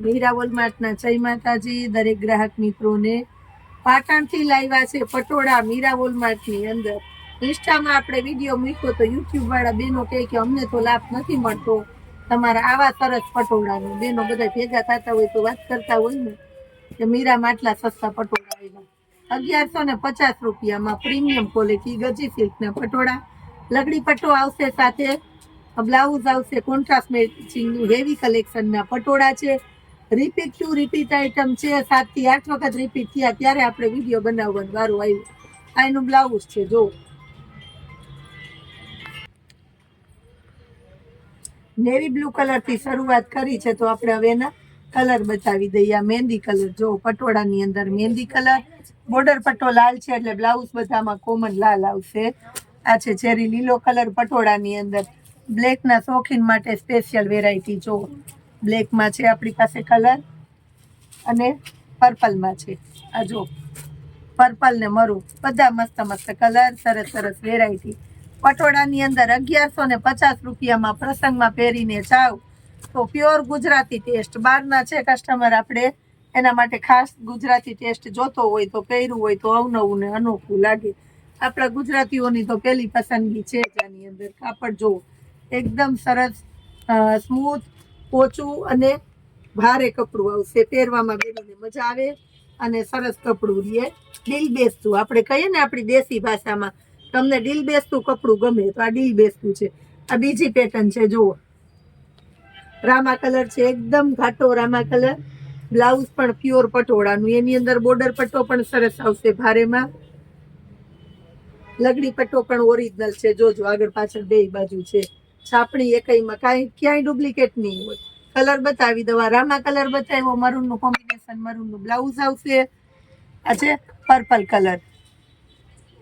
મીરા વોલમાર્ટના જય માતાજી, દરેક ગ્રાહક મિત્રોને પાટણથી લાવ્યા છે પટોળા મીરા વોલમાર્ટની અંદર. ઇન્સ્ટામાં આપણે વીડિયો મૂક્યો તો યુટ્યુબ વાળા બેનો કહે કે અમને તો લાભ નથી મળતો. તમારા આવા સરસ પટોળાનો. બેનો બધા ભેગા થતા હોય તો વાત કરતા હોય ને. કે મીરામાં આટલા સસ્તા પટોળા આવ્યા અગિયારસો ને પચાસ રૂપિયામાં પ્રીમિયમ ક્વોલિટી ગજી સિલ્કના પટોળા. લગડી પટ્ટો આવશે સાથે, બ્લાઉઝ આવશે, કોન્ટ્રાસ્ટ મેચિંગનું હેવી કલેક્શનના પટોળા છે. રિપીટ ટુ રિપીટ આઈટમ છે? સાતથી આઠ વખત રિપીટ થયા, ત્યારે આપણે વીડિયો બનાવવાનું. વારું આવ્યું. આ એનું બ્લાઉઝ છે જો નેવી બ્લુ કલરથી શરૂઆત કરી છે, તો આપણે હવે એના કલર બતાવી દઈએ. આ મહેંદી કલર જો પટોળાની અંદર મહેંદી કલર બોર્ડર પટ્ટો લાલ છે, એટલે બ્લાઉઝ બધામાં કોમન લાલ આવશે. આ છે ચેરી લીલો કલર પટોળાની અંદર. બ્લેકના શોખીન માટે સ્પેશિયલ વેરાયટી જો બ્લેકમાં છે આપણી પાસે કલર અને પર્પલમાં છે. આ જો, પર્પલ ને મરું, બધા મસ્ત મસ્ત કલર, સરસ સરસ વેરાયટી પટોળાની અંદર અગિયારસો ને પચાસ રૂપિયામાં પ્રસંગમાં પહેરીને જાવ તો પ્યોર ગુજરાતી ટેસ્ટ બહારના છે કસ્ટમર આપણે, એના માટે ખાસ ગુજરાતી ટેસ્ટ જોતો હોય તો પહેર્યું હોય તો અવનવું ને અનોખું લાગે. આપણા ગુજરાતીઓની તો પહેલી પસંદગી છે જ આની અંદર. કાપડ જોવો એકદમ સરસ સ્મૂથ પોચું અને ભારે કપડું આવશે, પહેરવામાં બેનોને મજા આવે અને સરસ કપડું રહે ડીલ બેસતું આપણે કહીએ ને આપણી દેશી ભાષામાં, તમને ડીલ બેસતું કપડું ગમે તો આ ડીલ બેસતું છે. આ બીજી પેટર્ન છે, જુઓ. રામા કલર છે, એકદમ ઘાટો રામા કલર. બ્લાઉઝ પણ પ્યોર પટોળાનું. એની અંદર બોર્ડર પટ્ટો પણ સરસ આવશે ભારેમાં. લગડી પટ્ટો પણ ઓરિજિનલ છે. જોજો, આગળ પાછળ બે બાજુ છે. છાપણી એકઈમાં કાંઈ ક્યાંય ડુપ્લિકેટ નહીં હોય. કલર બતાવી દવા રામા કલર બતાવ્યો. મરૂનનું કોમ્બિનેશન, મરૂનનું બ્લાઉઝ આવશે. આ છે પર્પલ કલર.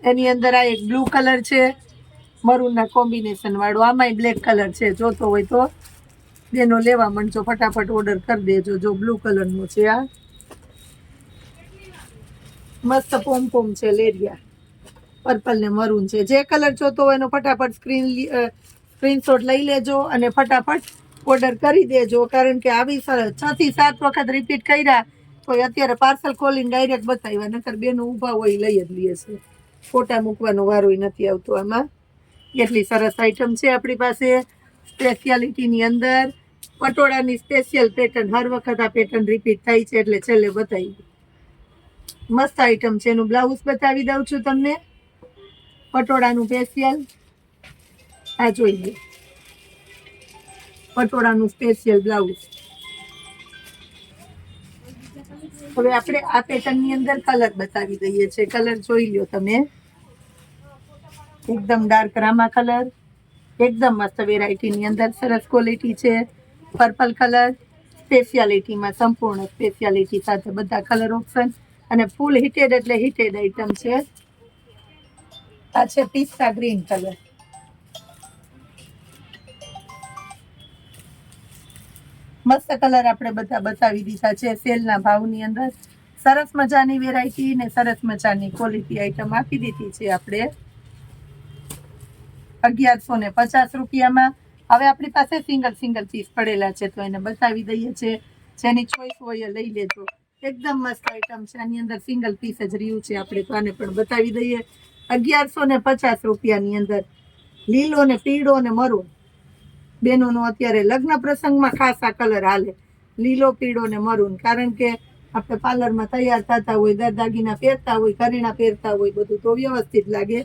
એની અંદર આ એક બ્લુ કલર છે. મરૂનના કોમ્બિનેશન વાળું. આમાંય બ્લેક કલર છે. જોતો હોય તો બેનો લેવા માંડજો. ફટાફટ ઓર્ડર કરી દેજો. જો બ્લુ કલરનું છે આ. મસ્ત પોમ પોમ છે લેરિયા. પર્પલ ને મરૂન છે. જે કલર જોતો હોય એનો ફટાફટ સ્ક્રીન સ્ક્રીનશોટ લઈ લેજો અને ફટાફટ ઓર્ડર કરી દેજો. કારણ કે આવી છ થી સાત વખત રિપીટ કર્યા તો અત્યારે પાર્સલ ખોલીને ડાયરેક્ટ બતાવ્યા. નકર બેનો ઊભા હોય લઈ જ લઈએ છે. ફોટા મૂકવાનો વારો નથી આવતો આમાં. એટલી સરસ આઈટમ છે આપણી પાસે. સ્પેશિયાલિટીની અંદર પટોળાની સ્પેશિયલ પેટર્ન હર વખત આ પેટર્ન રિપીટ થાય છે એટલે છેલ્લે બતાવી મસ્ત આઈટમ છે. એનું બ્લાઉઝ બતાવી દઉં છું તમને. પટોળાનું સ્પેશિયલ આ જોઈએ. પટોળાનું સ્પેશિયલ બ્લાઉઝ હવે આપણે આ પેટર્નની અંદર કલર બતાવી દઈએ છે કલર જોઈ લો તમે. એકદમ ડાર્ક રામા કલર એકદમ મસ્ત વેરાયટીની અંદર સરસ ક્વોલિટી છે. પર્પલ કલર સ્પેશિયાલિટીમાં સંપૂર્ણ સ્પેશિયાલિટી સાથે બધા કલર ઓપ્શન અને ફૂલ હિટેડ એટલે હિટેડ આઈટમ છે. આ છે પિસ્તા ગ્રીન કલર મસ્ત કલર આપણે બધા બતાવી દીધા છે સેલના ભાવની અંદર. સરસ મજાની વેરાયટી ને સરસ મજાની ક્વોલિટી આઈટમ આપી દીધી છે આપણે. અગિયારસો ને પચાસ રૂપિયામાં. હવે આપણી પાસે સિંગલ સિંગલ પીસ પડેલા છે તો એને બતાવી દઈએ છે. જેની ચોઈસ હોય લઈ લેજો. એકદમ મસ્ત આઈટમ છે. આની અંદર સિંગલ પીસ જ રહ્યું છે. આપણે તો આને પણ બતાવી દઈએ. અગિયારસો ને પચાસ રૂપિયાની અંદર લીલો ને પીળો ને મરૂન બેનોનો અત્યારે લગ્ન પ્રસંગમાં ખાસ આ કલર હાલે. લીલો, પીળો ને મરૂન. કારણ કે આપણે પાર્લરમાં તૈયાર થતા હોય દર પહેરતા હોય કરીણા પહેરતા હોય, બધું તો વ્યવસ્થિત લાગે.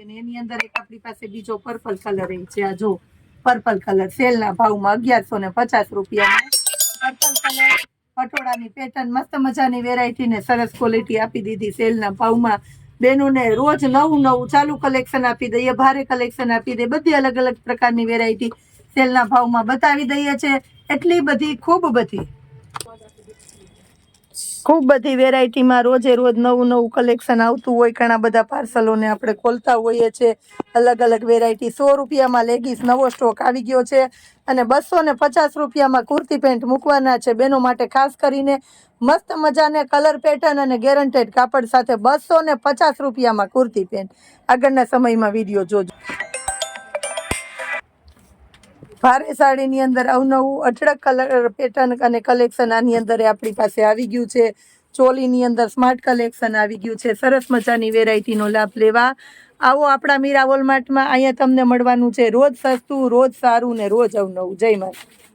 એની અંદર એક આપણી પાસે બીજો પર્પલ કલર છે. આ જો પર્પલ કલર સેલના ભાવમાં અગિયારસો ને પચાસ રૂપિયામાં. પર્પલ કલર પટોળાની પેટર્ન મસ્ત મજાની વેરાયટી ને સરસ ક્વોલિટી આપી દીધી. સેલના ભાવમાં બેનોને રોજ નવું નવું ચાલુ કલેક્શન આપી દઈએ, ભારે કલેક્શન આપી દઈએ, બધી અલગ અલગ પ્રકારની વેરાયટી સેલના ભાવમાં બતાવી દઈએ છે. એટલી બધી ખૂબ બધી ખૂબ બધી વેરાયટીમાં રોજે રોજ નવું નવું કલેક્શન આવતું હોય. ઘણા બધા પાર્સલોને આપણે ખોલતા હોઈએ છીએ અલગ અલગ વેરાયટી સો રૂપિયામાં લેગીસ નવો સ્ટોક આવી ગયો છે અને બસો ને પચાસ રૂપિયામાં કુર્તી પેન્ટ મૂકવાના છે. બેનો માટે ખાસ કરીને મસ્ત મજાને કલર પેટર્ન અને ગેરંટેડ કાપડ સાથે બસો ને પચાસ રૂપિયામાં કુર્તી પેન્ટ આગળના સમયમાં વીડિયો જોજો. ભારે સાડીની અંદર અવનવું અઢળક કલર પેટર્ન અને કલેક્શન આની અંદર આપણી પાસે આવી ગયું છે. ચોલીની અંદર સ્માર્ટ કલેક્શન આવી ગયું છે. સરસ મજાની વેરાયટીનો લાભ લેવા. આવો આપણા મીરા વોલમાર્ટમાં અહીંયા તમને મળવાનું છે. રોજ સસ્તું, રોજ સારું ને રોજ અવનવું. જય માતા